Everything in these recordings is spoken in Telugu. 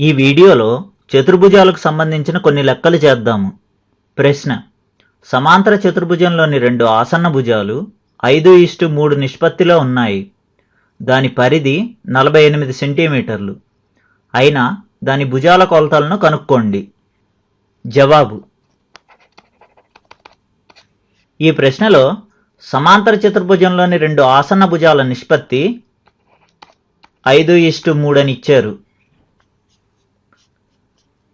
ఈ వీడియోలో చతుర్భుజాలకు సంబంధించిన కొన్ని లెక్కలు చేద్దాము. ప్రశ్న సమాంతర చతుర్భుజంలోని రెండు ఆసన్న భుజాలు ఐదు ఈస్టు మూడు నిష్పత్తిలో ఉన్నాయి. దాని పరిధి నలభై ఎనిమిది సెంటీమీటర్లు. అయినా దాని భుజాల కొలతలను కనుక్కోండి. జవాబు ఈ ప్రశ్నలో సమాంతర చతుర్భుజంలోని రెండు ఆసన్న భుజాల నిష్పత్తి ఐదు ఇష్టు మూడు అని ఇచ్చారు.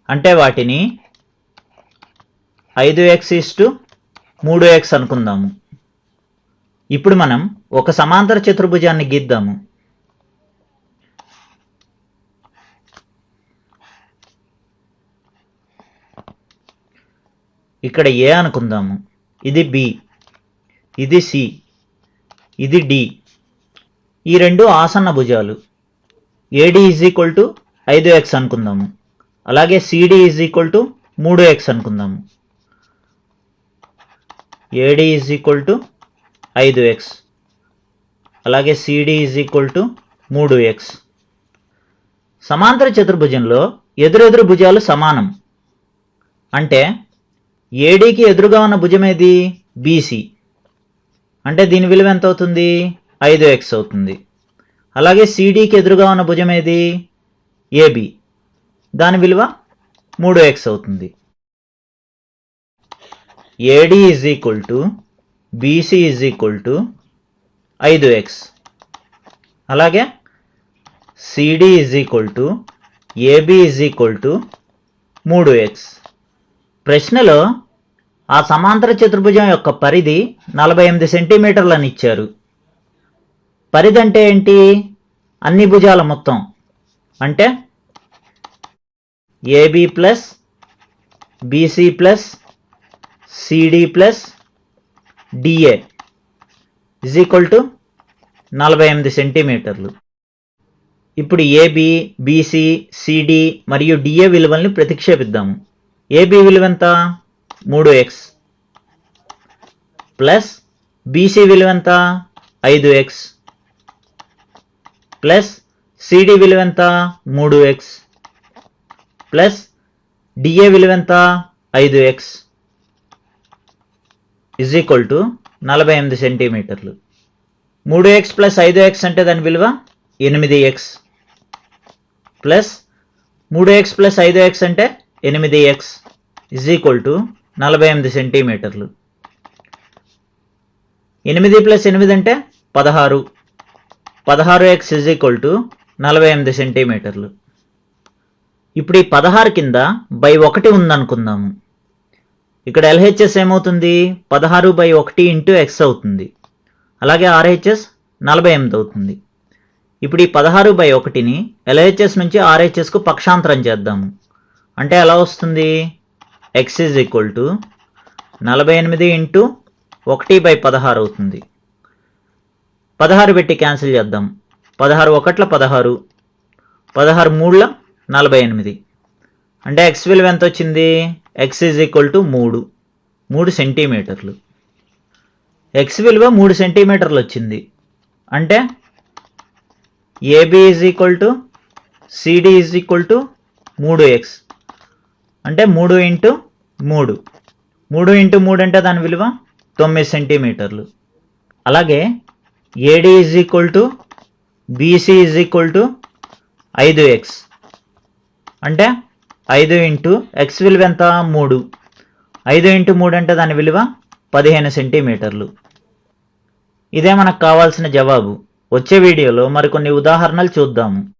అంటే వాటిని ఐదు ఎక్స్ ఇస్టు మూడు ఎక్స్ అనుకుందాము. ఇప్పుడు మనం ఒక సమాంతర చతుర్భుజాన్ని గీద్దాము. ఇక్కడ ఏ అనుకుందాము? ఇది బి ఇది సి ఇది డి. ఈ రెండు ఆసన్న భుజాలు. A D is equal to ఐదు ఎక్స్ అనుకుందాము. అలాగే C D is equal to మూడు ఎక్స్ అనుకుందాము A D is equal to ఐదు ఎక్స్ అలాగే C D is equal to మూడు ఎక్స్ సమాంతర చతుర్భుజంలో ఎదురెదురు భుజాలు సమానం. అంటే ఏడీకి ఎదురుగా ఉన్న భుజం ఏది? బీసీ అంటే దీని విలువ ఎంత అవుతుంది ఐదు ఎక్స్ అవుతుంది. అలాగే సిడీకి ఎదురుగా ఉన్న భుజం ఏది? ఏబి దాని విలువ మూడు ఎక్స్ అవుతుంది. A D is equal to B C is equal to ఐదు ఎక్స్ అలాగే C D is equal to A B is equal to మూడు ఎక్స్ ప్రశ్నలో ఆ సమాంతర చతుర్భుజం యొక్క పరిధి నలభై ఎనిమిది సెంటీమీటర్లని ఇచ్చారు. పరిధి అంటే ఏంటి? అన్ని భుజాల మొత్తం. అంటే A B plus B C plus C D plus D A is equal to నలభై ఎనిమిది సెంటీమీటర్లు ఇప్పుడు A B B C C D మరియు డిఏ విలువల్ని ప్రతిక్షేపిద్దాము. ఏబి విలువ ఎంత? మూడు ఎక్స్ ప్లస్ బీసీ విలువ ఎంత? ఐదు ఎక్స్ ప్లస్ సిడి విలువ ఎంత? మూడు ఎక్స్ ప్లస్ డిఏ విలువ ఎంత? ఐదు ఎక్స్ ఇజ్ ఈక్వల్ టు నలభై ఎనిమిది సెంటీమీటర్లు. మూడు ఎక్స్ ప్లస్ ఐదు ఎక్స్ అంటే దాని విలువ? ఎనిమిది ఎక్స్ ప్లస్ మూడు ఎక్స్ ప్లస్ ఐదు ఎక్స్ అంటే ఎనిమిది ఎక్స్ ఇజ్ ఈక్వల్ టు నలభై ఎనిమిది సెంటీమీటర్లు. ఎనిమిది ప్లస్ ఎనిమిది అంటే పదహారు. పదహారు ఎక్స్ ఇజ్ ఈక్వల్ టు నలభై ఎనిమిది సెంటీమీటర్లు. ఇప్పుడు ఈ పదహారు కింద బై ఒకటి ఉందనుకుందాము. ఇక్కడ ఎల్హెచ్ఎస్ ఏమవుతుంది? పదహారు బై ఒకటి ఇంటూ ఎక్స్ అవుతుంది. అలాగే ఆర్హెచ్ఎస్ నలభై ఎనిమిది అవుతుంది. ఇప్పుడు ఈ పదహారు బై ఒకటిని ఎల్హెచ్ఎస్ నుంచి ఆర్హెచ్ఎస్కు పక్షాంతరం చేద్దాము. అంటే ఎలా వస్తుంది? ఎక్స్ ఈజ్ ఈక్వల్ టు నలభై ఎనిమిది ఇంటూ ఒకటి బై పదహారు అవుతుంది. పదహారు పెట్టి క్యాన్సిల్ చేద్దాం. పదహారు ఒకట్ల పదహారు. పదహారు మూడుల నలభై ఎనిమిది. అంటే ఎక్స్ విలువ ఎంత వచ్చింది? ఎక్స్ ఈజ్ ఈక్వల్ టు మూడు. మూడు సెంటీమీటర్లు. ఎక్స్ విలువ మూడు సెంటీమీటర్లు వచ్చింది. అంటే A B is equal to C D is equal to మూడు ఎక్స్ అంటే మూడు ఇంటూ మూడు. మూడు ఇంటూ మూడు అంటే దాని విలువ తొమ్మిది సెంటీమీటర్లు. అలాగే A D is equal to B C is equal to ఐదు ఎక్స్ అంటే ఐదు ఇంటూ ఎక్స్ విలువ ఎంత? మూడు. ఐదు ఇంటూ మూడు అంటే దాని విలువ పదిహేను సెంటీమీటర్లు. ఇదే మనకు కావాల్సిన జవాబు. వచ్చే వీడియోలో మరికొన్ని ఉదాహరణలు చూద్దాము.